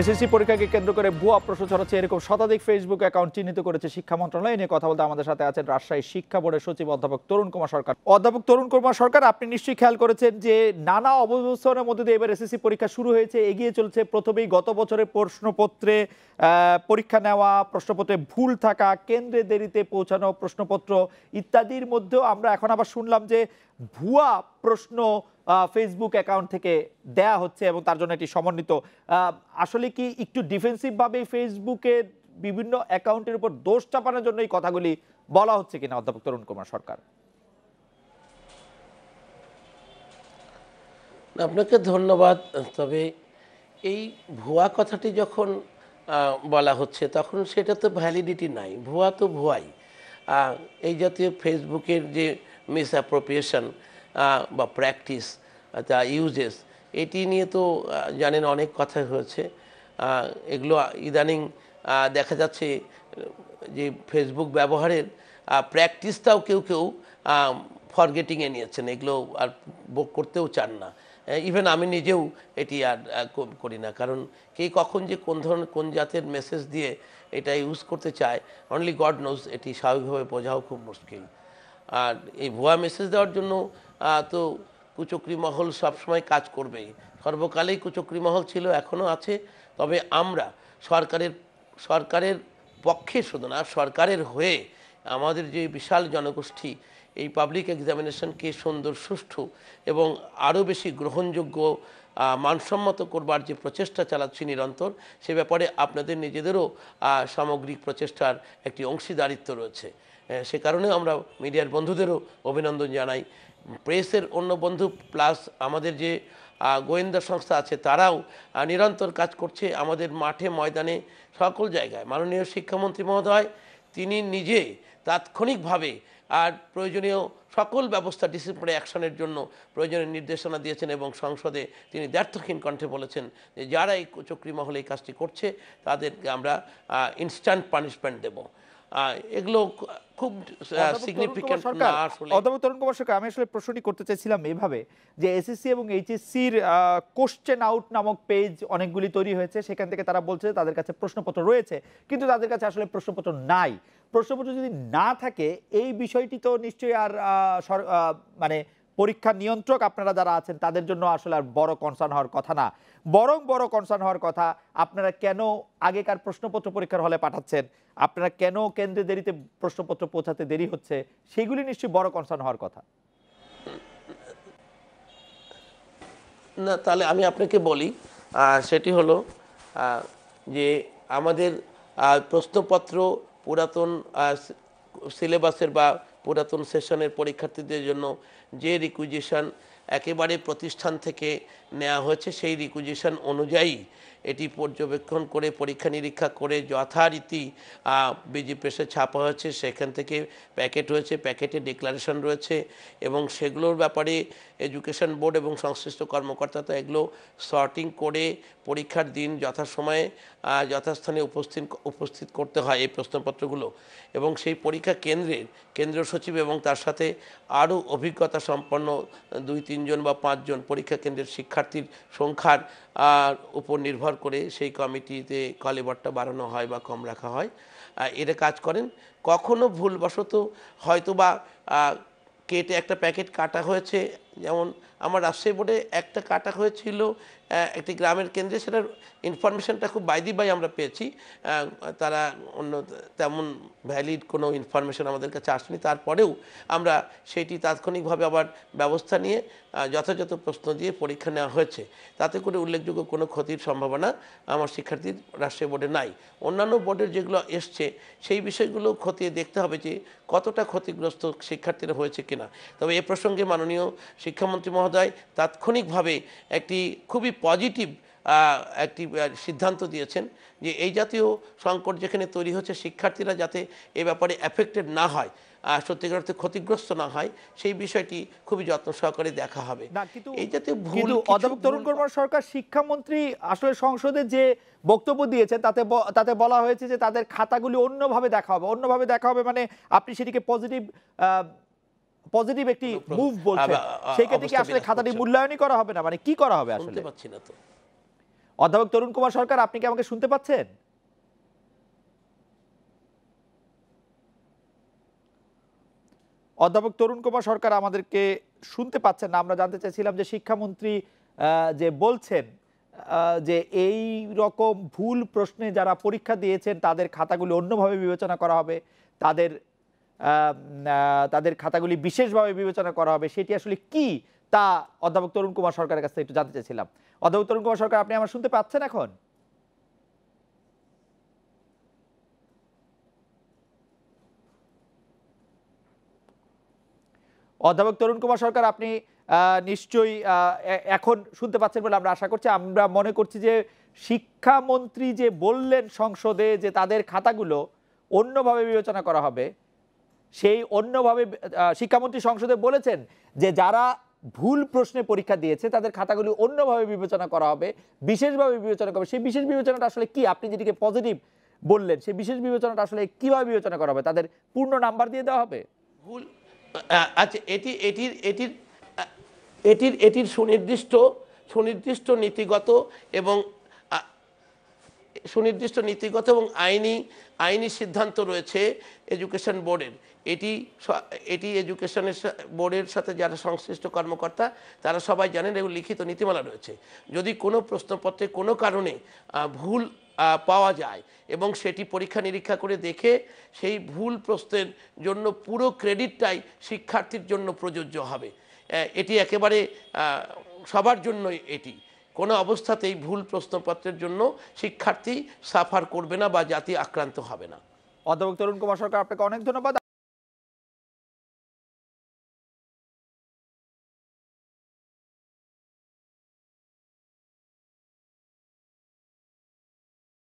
SSC পরীক্ষাকে কেন্দ্র করে ভুয়া প্রশ্ন ছড়াচ্ছে এরকম শতাধিক ফেসবুক অ্যাকাউন্ট চিহ্নিত করেছে শিক্ষা মন্ত্রণালয়। নিয়ে কথা বলতে আমাদের সাথে আছেন রাজশাহী শিক্ষা বোর্ডের সচিব অধ্যাপক তরুণ কুমার সরকার। অধ্যাপক তরুণ কুমার সরকার, আপনি নিশ্চয়ই খেয়াল করেছেন যে নানা অবস্থানের মধ্যে দিয়ে এবার এসএসসি পরীক্ষা শুরু হয়েছে, এগিয়ে চলছে। প্রথমেই গত বছরের প্রশ্নপত্রে পরীক্ষা নেওয়া, প্রশ্নপত্রে ভুল থাকা, কেন্দ্রে দেরিতে পৌঁছানো প্রশ্নপত্র ইত্যাদির মধ্যেও আমরা এখন আবার শুনলাম যে ভুয়া প্রশ্ন ফেসবুক অ্যাকাউন্ট থেকে দেয়া হচ্ছে এবং তার জন্য এটি সমন্বিত। আসলে কি একটু ডিফেন্সিভ ভাবে ফেসবুকের বিভিন্ন অ্যাকাউন্টের উপর দোষ চাপানোর জন্য এই কথাগুলি বলা হচ্ছে কিনা, অধ্যাপক তরুণ কুমার সরকার? আপনাকে ধন্যবাদ। তবে এই ভুয়া কথাটি যখন বলা হচ্ছে, তখন সেটা তো ভ্যালিডিটি নাই। ভুয়া তো ভুয়াই। এই জাতীয় ফেসবুকের যে মিস অ্যাপ্রোপ্রিয়েশন বা প্র্যাকটিস তা ইউজেস এটি নিয়ে তো জানেন অনেক কথা হয়েছে। এগুলো ইদানিং দেখা যাচ্ছে, যে ফেসবুক ব্যবহারের প্র্যাকটিসটাও কেউ কেউ ফরগেটিংয়ে নিয়েছেন। এগুলো আর করতেও চান না। ইভেন আমি নিজেও এটি আর করি না। কারণ কে কখন যে কোন ধরনের কোন জাতের মেসেজ দিয়ে এটা ইউজ করতে চায় অনলি গড নোজ এটি স্বাভাবিকভাবে বোঝাও খুব মুশকিল। আর এই ভুয়া মেসেজ দেওয়ার জন্য তো কুচক্রি মহল সবসময় কাজ করবেই সর্বকালেই কুচক্রি মহল ছিল এখনও আছে। তবে আমরা সরকারের সরকারের পক্ষে শুধু না সরকারের হয়ে আমাদের যে বিশাল জনগোষ্ঠী, এই পাবলিক এক্সামিনেশনকে সুন্দর, সুষ্ঠু এবং আরও বেশি গ্রহণযোগ্য মানসম্মত করবার যে প্রচেষ্টা চালাচ্ছি নিরন্তর, সে ব্যাপারে আপনাদের নিজেদেরও সামগ্রিক প্রচেষ্টার একটি অংশীদারিত্ব রয়েছে। সে কারণে আমরা মিডিয়ার বন্ধুদেরও অভিনন্দন জানাই। প্রেসের অন্য বন্ধু প্লাস আমাদের যে গোয়েন্দা সংস্থা আছে তারাও নিরন্তর কাজ করছে আমাদের মাঠে, ময়দানে, সকল জায়গায়। মাননীয় শিক্ষামন্ত্রী মহোদয়, তিনি নিজে তাৎক্ষণিকভাবে আর প্রয়োজনীয় সকল ব্যবস্থা ডিসিপ্লিনারি অ্যাকশনের জন্য প্রয়োজনীয় নির্দেশনা দিয়েছেন এবং সংসদে তিনি দ্ব্যর্থহীন কণ্ঠে বলেছেন যে, যারা এই চক্রী মহলে এই কাজটি করছে, তাদেরকে আমরা ইনস্ট্যান্ট পানিশমেন্ট দেব। এগুলো খুব সিগনিফিক্যান্ট না আসলে। অধ্যাপক তরুণ কুমার সরকার আমি আসলে প্রশ্নটি করতে চাইছিলাম এভাবে যে এসএসসি এবং এইচএসসির কোশ্চেন আউট নামক পেজ অনেকগুলি তৈরি হয়েছে সেখান থেকে তারা বলছে তাদের কাছে প্রশ্নপত্র রয়েছে কিন্তু তাদের কাছে আসলে প্রশ্নপত্র নাই। প্রশ্নপত্র যদি না থাকে এই বিষয়টি তো নিশ্চয়ই আর মানে পরীক্ষা নিয়ন্ত্রক আপনারা যারা আছেন, তাদের জন্য আসলে আর বড় কনসার্ন হওয়ার কথা না। বরং বড় কনসার্ন হওয়ার কথা, আপনারা কেন আগেকার প্রশ্নপত্র পরীক্ষার হলে পাঠাচ্ছেন? আপনারা কেন কেন্দ্রে দেরিতে প্রশ্নপত্র পৌঁছাতে দেরি হচ্ছে? সেগুলি নিশ্চয়ই বড় কনসার্ন হওয়ার কথা। না, তাহলে আমি আপনাকে বলি সেটি হলো যে আমাদের প্রশ্নপত্র পুরাতন সিলেবাসের বা পুরাতন সেশনের পরীক্ষার্থীদের জন্য যে রিকুইজিশন একেবারে প্রতিষ্ঠান থেকে নেওয়া হয়েছে, সেই রিকুইজিশন অনুযায়ী এটি পর্যবেক্ষণ করে, পরীক্ষা নিরীক্ষা করে যথারীতি বিজি প্রেসে ছাপা হয়েছে, সেখান থেকে প্যাকেট হয়েছে, প্যাকেটে ডিক্লারেশন রয়েছে এবং সেগুলোর ব্যাপারে এডুকেশন বোর্ড এবং সংশ্লিষ্ট কর্মকর্তা তো এগুলো সর্টিং করে পরীক্ষার দিন যথাসময়ে যথাস্থানে উপস্থিত উপস্থিত করতে হয় এই প্রশ্নপত্রগুলো এবং সেই পরীক্ষা কেন্দ্রের কেন্দ্র সচিব এবং তার সাথে আরও অভিজ্ঞতা সম্পন্ন দুই, তিনজন বা পাঁচজন পরীক্ষা কেন্দ্রের শিক্ষার্থীর সংখ্যার উপর নির্ভর করে সেই কমিটিতে কলেবরটা বাড়ানো হয় বা কম রাখা হয় এটা কাজ করেন। কখনো ভুলবশত হয়তো বা কেটে একটা প্যাকেট কাটা হয়েছে যেমন আমার রাজশাহী বোর্ডে একটা কাটা হয়েছিল একটি গ্রামের কেন্দ্রে, সেটার ইনফরমেশনটা খুব বাইদি বাই আমরা পেয়েছি। তারা অন্য তেমন ভ্যালিড কোনো ইনফরমেশন আমাদের কাছে আসেনি। তারপরেও আমরা সেটি তাৎক্ষণিকভাবে আবার ব্যবস্থা নিয়ে যথাযথ প্রশ্ন দিয়ে পরীক্ষা নেওয়া হয়েছে। তাতে করে উল্লেখযোগ্য কোনো ক্ষতির সম্ভাবনা আমার শিক্ষার্থীর রাজশাহী বোর্ডে নাই। অন্যান্য বোর্ডের যেগুলো এসছে, সেই বিষয়গুলো খতিয়ে দেখতে হবে যে কতটা ক্ষতিগ্রস্ত শিক্ষার্থীরা হয়েছে কিনা। তবে এ প্রসঙ্গে মাননীয় শিক্ষামন্ত্রী মহোদয় তাৎক্ষণিকভাবে একটি খুবই পজিটিভ একটি সিদ্ধান্ত দিয়েছেন যে এই জাতীয় সংকট যেখানে তৈরি হচ্ছে শিক্ষার্থীরা যাতে এ ব্যাপারে অ্যাফেক্টেড না হয় সত্যিকার অর্থে ক্ষতিগ্রস্ত না হয় সেই বিষয়টি খুবই যত্ন সহকারে দেখা হবে। এই জাতীয় ভুল অধ্যাপক তরুণ কুমার সরকার শিক্ষামন্ত্রী আসলে সংসদে যে বক্তব্য দিয়েছেন তাতে তাতে বলা হয়েছে যে তাদের খাতাগুলি অন্যভাবে দেখা হবে অন্যভাবে দেখা হবে মানে আপনি সেটিকে পজিটিভ পজিটিভ একটি মুভ বলছেন আ- সেই ক্ষেত্রে কি আসলে খাতাটি মূল্যায়নই করা হবে না? মানে কি করা হবে আসলে? পাচ্ছি না তো। অধ্যাপক তরুণ কুমার সরকার আপনি কি আমাকে শুনতে পাচ্ছেন? অধ্যাপক তরুণ কুমার সরকার আমাদেরকে শুনতে পাচ্ছেন না। আমরা জানতে চাইছিলাম যে শিক্ষামন্ত্রী আহ, যে বলছেন যে এই রকম ভুল প্রশ্নে যারা পরীক্ষা দিয়েছেন তাদের খাতাগুলি অন্যভাবে বিবেচনা করা হবে। তাদের তাদের খাতাগুলি বিশেষভাবে বিবেচনা করা হবে। সেটি আসলে কি তা অধ্যাপক তরুণ কুমার সরকারের কাছে একটু জানতে চাইছিলাম। অধ্যাপক তরুণ কুমার সরকার, আপনি আমার শুনতে পাচ্ছেন এখন? অধ্যাপক তরুণ কুমার সরকার, আপনি নিশ্চয়ই এখন শুনতে পাচ্ছেন বলে আমরা আশা করছি। আমরা মনে করছি যে শিক্ষামন্ত্রী যে বললেন সংসদে যে তাদের খাতাগুলো অন্যভাবে বিবেচনা করা হবে সেই অন্যভাবে শিক্ষামন্ত্রী সংসদে বলেছেন যে যারা ভুল প্রশ্নে পরীক্ষা দিয়েছে, তাদের খাতাগুলি অন্যভাবে বিবেচনা করা হবে, বিশেষভাবে বিবেচনা করা হবে। সেই বিশেষ বিবেচনাটা আসলে কি? আপনি যেটিকে পজিটিভ বললেন, সেই বিশেষ বিবেচনাটা আসলে কীভাবে বিবেচনা করা হবে? তাদের পূর্ণ নাম্বার দিয়ে দেওয়া হবে? ভুল আচ্ছা এটি, এটির এটির এটির এটির সুনির্দিষ্ট সুনির্দিষ্ট নীতিগত এবং সুনির্দিষ্ট নীতিগত এবং আইনি আইনি সিদ্ধান্ত রয়েছে এডুকেশন বোর্ডের। এটি এটি এডুকেশনের বোর্ডের সাথে যারা সংশ্লিষ্ট কর্মকর্তা, তারা সবাই জানেন এবং লিখিত নীতিমালা রয়েছে। যদি কোনো প্রশ্নপত্রে কোনো কারণে ভুল পাওয়া যায় এবং সেটি পরীক্ষা নিরীক্ষা করে দেখে সেই ভুল প্রশ্নের জন্য পুরো ক্রেডিটটাই শিক্ষার্থীর জন্য প্রযোজ্য হবে। এটি একেবারে সবার জন্যই এটি। কোনো অবস্থাতেই ভুল প্রশ্নপত্রের জন্য শিক্ষার্থী সাফার করবে না বা জাতি আক্রান্ত হবে না। অধ্যাপক তরুণ কুমার সরকার, আপনাকে অনেক ধন্যবাদ।